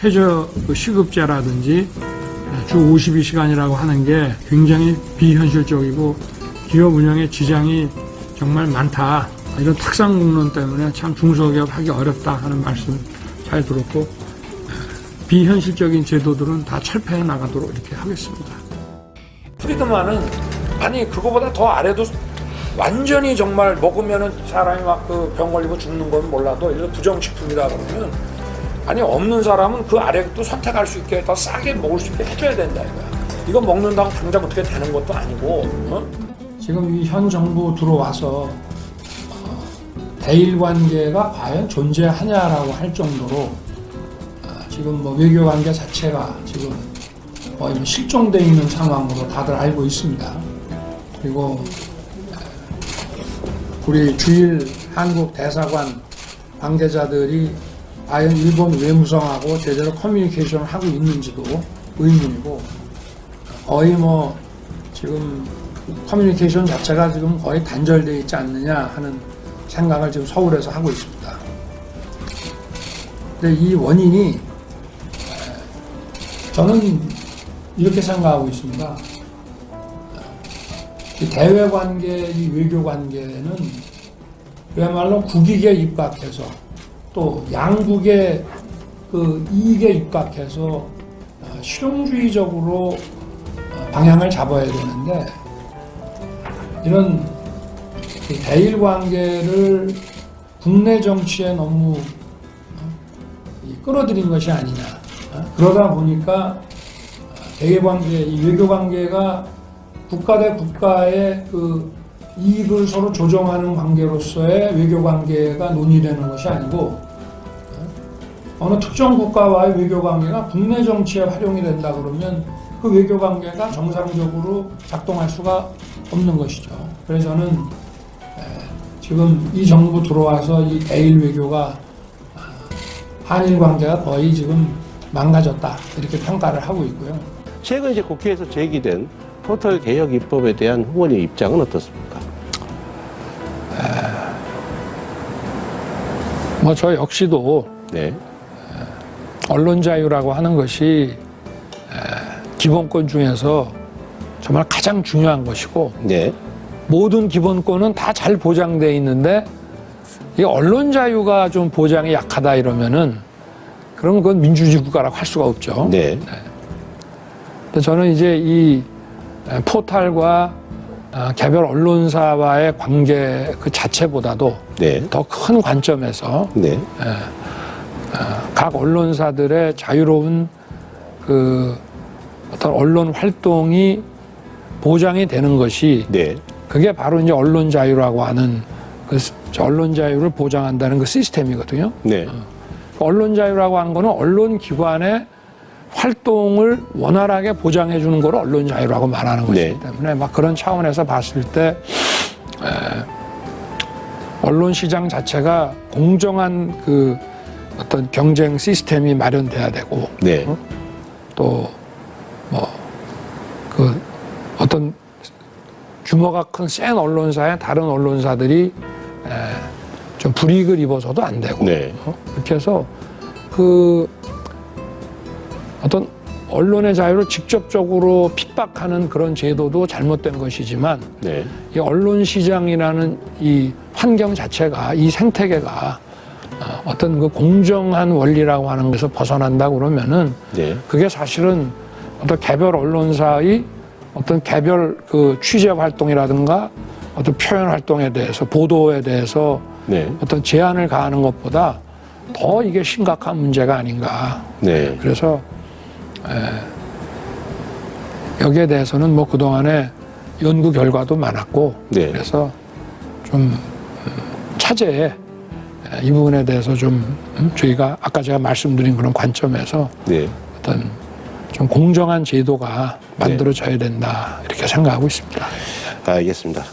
최저 그 시급제라든지 주 52시간이라고 하는 게 굉장히 비현실적이고 기업 운영에 지장이 정말 많다. 이런 탁상 공론 때문에 참 중소기업 하기 어렵다 하는 말씀 잘 들었고 비현실적인 제도들은 다 철폐해 나가도록 이렇게 하겠습니다. 프리드만은 아니 그거보다 더 아래도 완전히 정말 먹으면은 사람이 막 그 병 걸리고 죽는 건 몰라도 이런 부정식품이다 그러면 아니 없는 사람은 그 아래도 선택할 수 있게 더 싸게 먹을 수 있게 해줘야 된다 이거야. 이거 먹는다고 당장 어떻게 되는 것도 아니고. 어? 지금 이 현 정부 들어와서 어, 대일 관계가 과연 존재하냐라고 할 정도로 어, 지금 뭐 외교 관계 자체가 지금 거의 뭐 실종돼 있는 상황으로 다들 알고 있습니다. 그리고 우리 주일 한국 대사관 관계자들이 과연 일본 외무성하고 제대로 커뮤니케이션을 하고 있는지도 의문이고 거의 뭐 지금 커뮤니케이션 자체가 지금 거의 단절되어 있지 않느냐 하는 생각을 지금 서울에서 하고 있습니다. 근데 이 원인이 에, 저는 이렇게 생각하고 있습니다. 이 대외 관계, 이 외교 관계는 그야말로 국익에 입각해서 또 양국의 그 이익에 입각해서 어, 실용주의적으로 어, 방향을 잡아야 되는데 이런 그 대일 관계를 국내 정치에 너무 어, 이 끌어들인 것이 아니냐. 어? 그러다 보니까 대외 관계, 이 외교 관계가 국가 대 국가의 그 이익을 서로 조정하는 관계로서의 외교 관계가 논의되는 것이 아니고 어, 어느 특정 국가와의 외교 관계가 국내 정치에 활용이 된다 그러면 그 외교 관계가 정상적으로 작동할 수가 없는 것이죠. 그래서 저는 에, 지금 이 정부 들어와서 이 대일 외교가 아, 한일 관계가 거의 지금 망가졌다 이렇게 평가를 하고 있고요. 최근 이제 국회에서 제기된 포털 개혁 입법에 대한 후보님 입장은 어떻습니까? 뭐 저 역시도 네. 언론 자유라고 하는 것이 에, 기본권 중에서 정말 가장 중요한 것이고 네. 모든 기본권은 다 잘 보장돼 있는데 이 언론 자유가 좀 보장이 약하다 이러면은 그러면 그건 민주주의 국가라고 할 수가 없죠. 네. 근데 저는 이제 이 에, 포탈과 아, 개별 언론사와의 관계 그 자체보다도 네. 더 큰 관점에서 네. 각 언론사들의 자유로운 그 어떤 언론 활동이 보장이 되는 것이 네. 그게 바로 이제 언론 자유라고 하는 그 언론 자유를 보장한다는 그 시스템이거든요. 네. 언론 자유라고 하는 거는 언론 기관의 활동을 원활하게 보장해 주는 걸 언론 자유라고 말하는 것이기 네. 때문에 막 그런 차원에서 봤을 때 에, 언론 시장 자체가 공정한 그 어떤 경쟁 시스템이 마련돼야 되고 네. 또뭐 그 어떤 규모가 큰 센 언론사에 다른 언론사들이 에, 좀 불이익을 입어서도 안 되고 네. 어? 그렇게 해서 그 어떤 언론의 자유를 직접적으로 핍박하는 그런 제도도 잘못된 것이지만 네. 이 언론 시장이라는 이 환경 자체가 이 생태계가 어, 어떤 그 공정한 원리라고 하는 것에서 벗어난다 그러면은 네. 그게 사실은 어떤 개별 언론사의 어떤 개별 그 취재 활동이라든가 어떤 표현 활동에 대해서 보도에 대해서 네. 어떤 제한을 가하는 것보다 더 이게 심각한 문제가 아닌가. 네. 그래서 에, 여기에 대해서는 뭐 그동안에 연구 결과도 많았고 네. 그래서 좀 음, 차제에 에, 이 부분에 대해서 좀 음, 저희가 아까 제가 말씀드린 그런 관점에서 네. 어떤 좀 공정한 제도가 만들어져야 된다 이렇게 생각하고 있습니다. 알겠습니다.